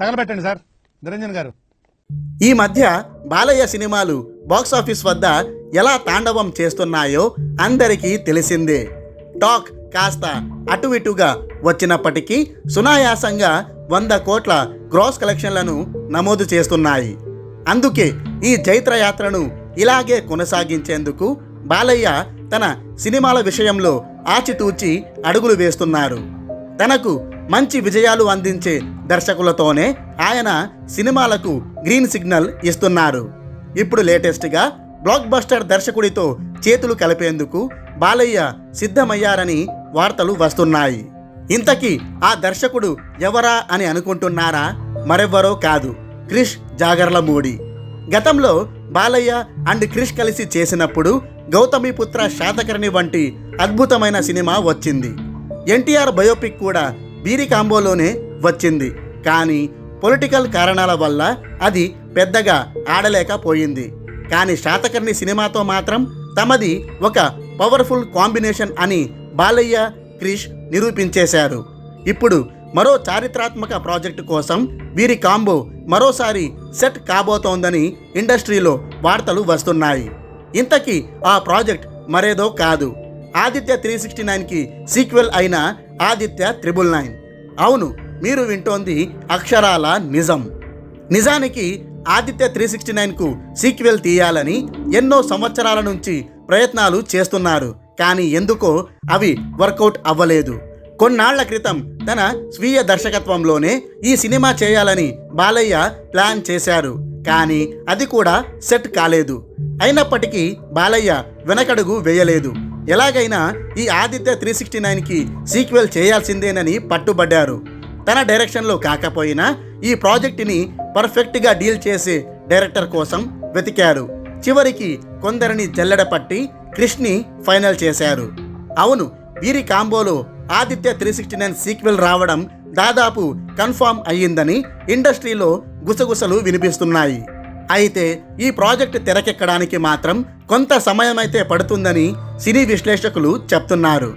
తగలబెట్టండి sir. Niranjan గారు. ఈ మధ్య బాలయ్య సినిమాలు బాక్సాఫీస్ వద్ద ఎలా తాండవం చేస్తున్నాయో అందరికీ తెలిసిందే. టాక్ కాస్త అటు ఇటుగా వచ్చినప్పటికీ సునాయాసంగా వంద కోట్ల గ్రాస్ కలెక్షన్లను నమోదు చేస్తున్నాయి. అందుకే ఈ జైత్రయాత్రను ఇలాగే కొనసాగించేందుకు బాలయ్య తన సినిమాల విషయంలో ఆచితూచి అడుగులు వేస్తున్నారు. తనకు మంచి విజయాలు అందించే దర్శకులతోనే ఆయన సినిమాలకు గ్రీన్ సిగ్నల్ ఇస్తున్నారు. ఇప్పుడు లేటెస్ట్గా బ్లాక్ బస్టర్ దర్శకుడితో చేతులు కలిపేందుకు బాలయ్య సిద్ధమయ్యారని వార్తలు వస్తున్నాయి. ఇంతకీ ఆ దర్శకుడు ఎవరా అని అనుకుంటున్నారా? మరెవ్వరో కాదు క్రిష్ జాగర్లమూడి. గతంలో బాలయ్య అండ్ క్రిష్ కలిసి చేసినప్పుడు గౌతమిపుత్ర శాతకర్ణి వంటి అద్భుతమైన సినిమా వచ్చింది. ఎన్టీఆర్ బయోపిక్ కూడా బీరి కాంబోలోనే వచ్చింది. కానీ పొలిటికల్ కారణాల వల్ల అది పెద్దగా ఆడలేకపోయింది. కానీ శాతకర్ణి సినిమాతో మాత్రం తమది ఒక పవర్ఫుల్ కాంబినేషన్ అని బాలయ్య క్రిష్ నిరూపించేశారు. ఇప్పుడు మరో చారిత్రాత్మక ప్రాజెక్టు కోసం వీరి కాంబో మరోసారి సెట్ కాబోతోందని ఇండస్ట్రీలో వార్తలు వస్తున్నాయి. ఇంతకీ ఆ ప్రాజెక్ట్ మరేదో కాదు. ఆదిత్య త్రీ సిక్స్టీ నైన్కి సీక్వెల్ అయిన ఆదిత్య త్రిబుల్ నైన్. అవును మీరు వింటోంది అక్షరాల నిజం. నిజానికి ఆదిత్య త్రీ సిక్స్టీ నైన్కు సీక్వెల్ తీయాలని ఎన్నో సంవత్సరాల నుంచి ప్రయత్నాలు చేస్తున్నారు. కానీ ఎందుకో అవి వర్కౌట్ అవ్వలేదు. కొన్నాళ్ళ క్రితం తన స్వీయ దర్శకత్వంలోనే ఈ సినిమా చేయాలని బాలయ్య ప్లాన్ చేశారు. కానీ అది కూడా సెట్ కాలేదు. అయినప్పటికీ బాలయ్య వెనకడుగు వేయలేదు. ఎలాగైనా ఈ ఆదిత్య త్రీ సిక్స్టీ నైన్కి సీక్వెల్ చేయాల్సిందేనని పట్టుబడ్డారు. తన డైరెక్షన్లో కాకపోయినా ఈ ప్రాజెక్టుని పర్ఫెక్ట్గా డీల్ చేసే డైరెక్టర్ కోసం వెతికారు. చివరికి కొందరిని జల్లెడ పట్టి క్రిష్ని ఫైనల్ చేశారు. అవును వీరి కాంబోలో Aditya three sixty nine sequel రావడం దాదాపు కన్ఫామ్ అయ్యిందని ఇండస్ట్రీలో గుసగుసలు వినిపిస్తున్నాయి. అయితే ఈ ప్రాజెక్ట్ తెరకెక్కడానికి మాత్రం కొంత సమయం అయితే పడుతుందని సినీ విశ్లేషకులు చెప్తున్నారు.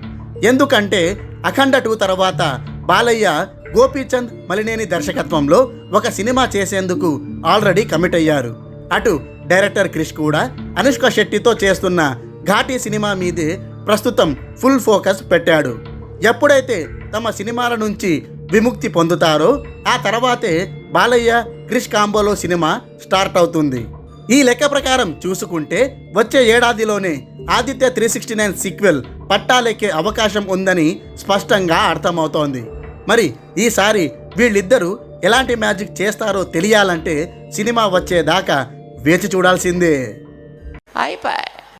ఎందుకంటే అఖండ టూ తర్వాత బాలయ్య గోపీచంద్ మలినేని దర్శకత్వంలో ఒక సినిమా చేసేందుకు ఆల్రెడీ కమిట్ అయ్యారు. అటు డైరెక్టర్ క్రిష్ కూడా అనుష్క శెట్టితో చేస్తున్న ఘాటీ సినిమా మీదే ప్రస్తుతం ఫుల్ ఫోకస్ పెట్టాడు. ఎప్పుడైతే తమ సినిమాల నుంచి విముక్తి పొందుతారో ఆ తర్వాతే బాలయ్య క్రిష్ కాంబోలో సినిమా స్టార్ట్ అవుతుంది. ఈ లెక్క ప్రకారం చూసుకుంటే వచ్చే ఏడాదిలోనే Aditya three sixty nine sequel పట్టాలెక్కే అవకాశం ఉందని స్పష్టంగా అర్థమవుతోంది. మరి ఈసారి వీళ్ళిద్దరూ ఎలాంటి మ్యాజిక్ చేస్తారో తెలియాలంటే సినిమా వచ్చేదాకా వేచి చూడాల్సిందే. అయిపోయి